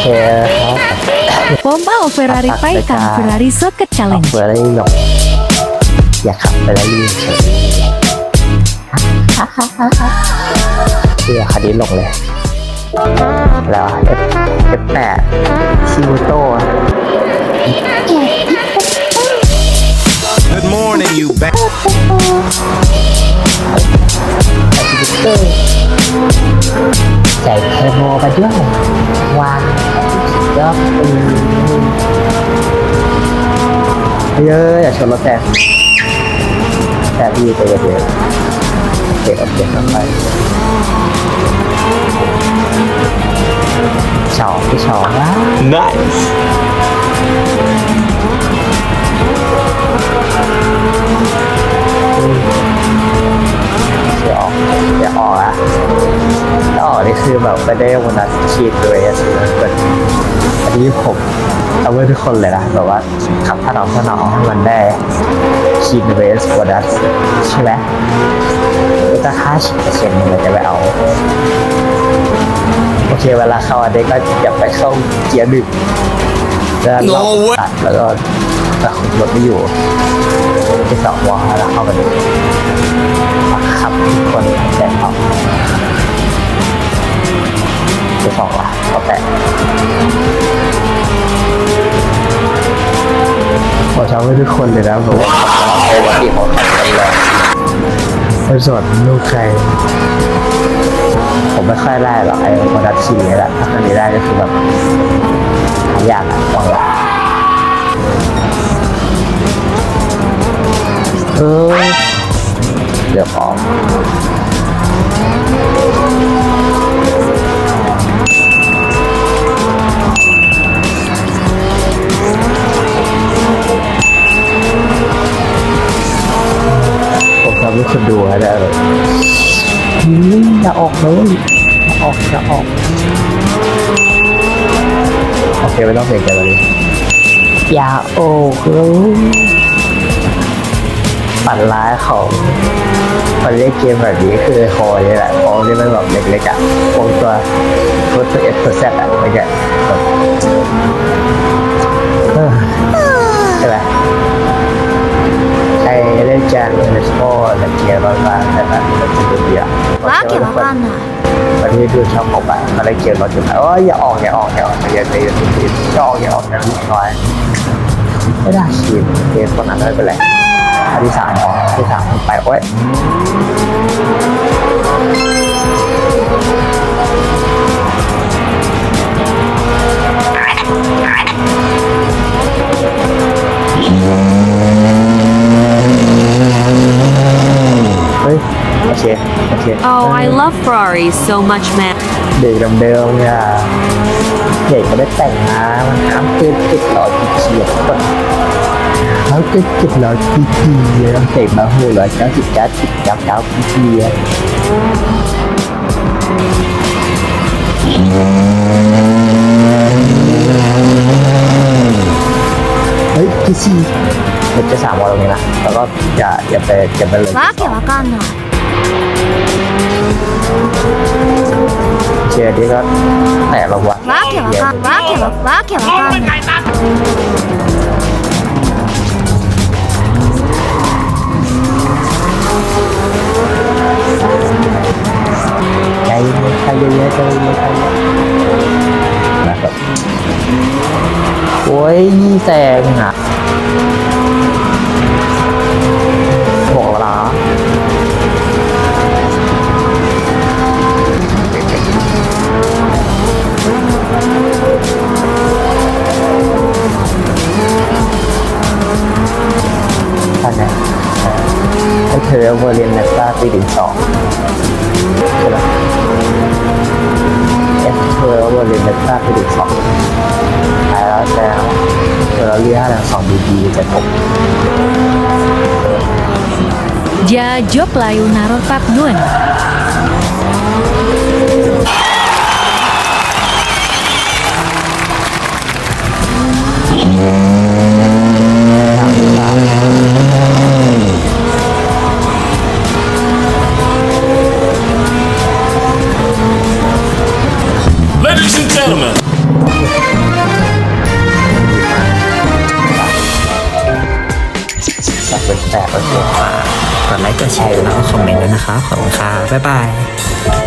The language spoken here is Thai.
เคครับ Pompa o Ferrari Paikan Ferrari Socket ขับ Challenge เฟอร์รารี่หลงอย่าขับเฟอร์รารี่เฉยเชื่อคันนี้หลงเลย แล้วเอฟเอฟแปดชิวโต้ Good morning, you ba- ชิวโต้ใส่เทอร์โบไปด้วยวาง ยอดปืนเยอะอย่าชนรถแตกแต่พี่ไปเยอะๆเก็บเอาเก็บเอาไปสองที่สองว่า Nice. เดี๋ยวออกเดี๋ยวออกอะถ้าออกนี่คือแบบไม่ได้วันนัดชีดเลยอะคือเป็น อันนี้ผมเอาไว้ทุกคนเลยนะแบบว่าขับถนอมถนอมให้มันได้ชีดเวสวันนัดใช่ไหมก็ค่าฉีดเปอร์เซ็นต์มันจะไปเอา โอเคเวลาเข้าอันนี้ก็อย่าไปเข้าเกียร์หนึ่งแล้วเรา No way ตัดแล้วก็เราคุมรถไม่อยู่ที่สองวอลแล้วเข้าไปดูขับทุกคนแต่ออกที่สอง ชอบให้ทุกคนเลยนะแบบว่าปกติของขับกันเลยไม่สนลูกใคร ผมไม่ค่อยได้หรอกไอ้โมดัตชีนี่แหละถ้าคนนี้ได้ก็คือแบบหายากอะฟังละเออเดี๋ยวออ ให้คุณดูให้ได้เลยอืมอย่าออกเลยอย่าออกอย่าออก โอเคไม่ต้องเพลงกันเลยอย่าออกเลยปัดร้ายของมันเล่นเกมแบบนี้คือคอนี่แหละคอที่มันแบบเล็กๆอะวงตัวตัวตัวเอฟตัวแซดอะไม่ใช่แบบเออใช่ ตะเกียร์บ้างๆแต่นั้นมันจะดูดีอ่ะ わけわかんない วันนี้ดูช่องผมอ่ะมาได้เกียร์รถอยู่ไหนโอ้ยอย่าออกอย่าออกอย่าออกอย่าอย่าอย่าอย่าออกอย่าออกอย่าลุกน้อยไม่ได้ขีดเกมคนนั้นไม่เป็นไรอันที่สามออกอันที่สามไปโอ้ย xe đạp xe Oh, I love Ferraris so much, man. đi đồng đường là vậy có biết tặng mà hắn cứ kịch loại chị chị vậy hắn cứ kịch loại chị chị vậy đó thì bảo hộ loại cháu chị cá chị cháu cháu chị chị vậy ấy cái gì? めっちゃさもろみなだからじゃあやっぱやっぱりわけわかんない。 เชียร์ดีก็แต่ละวัน わけわかんわけわわけわかんない ใจใจเยอะๆใจเยอะๆใจเยอะๆนะครับโอ้ยแซงอ่ะ เอเวอร์เรียนนักล่าปีถึงสองใช่ไหมเอสเทอร์วอร์เรียนนักาคือเด็กสองหายแล้วแล้วเทอร์เรียนแล้วสองบีบีจะผม Ja job layu naro tap dun แป็นแปดโอเคฝากดไลค์ กดแชร์แล้วก็คอมเมนต์ด้วยนะครับขอบคุณค่ะ บ๊ายบาย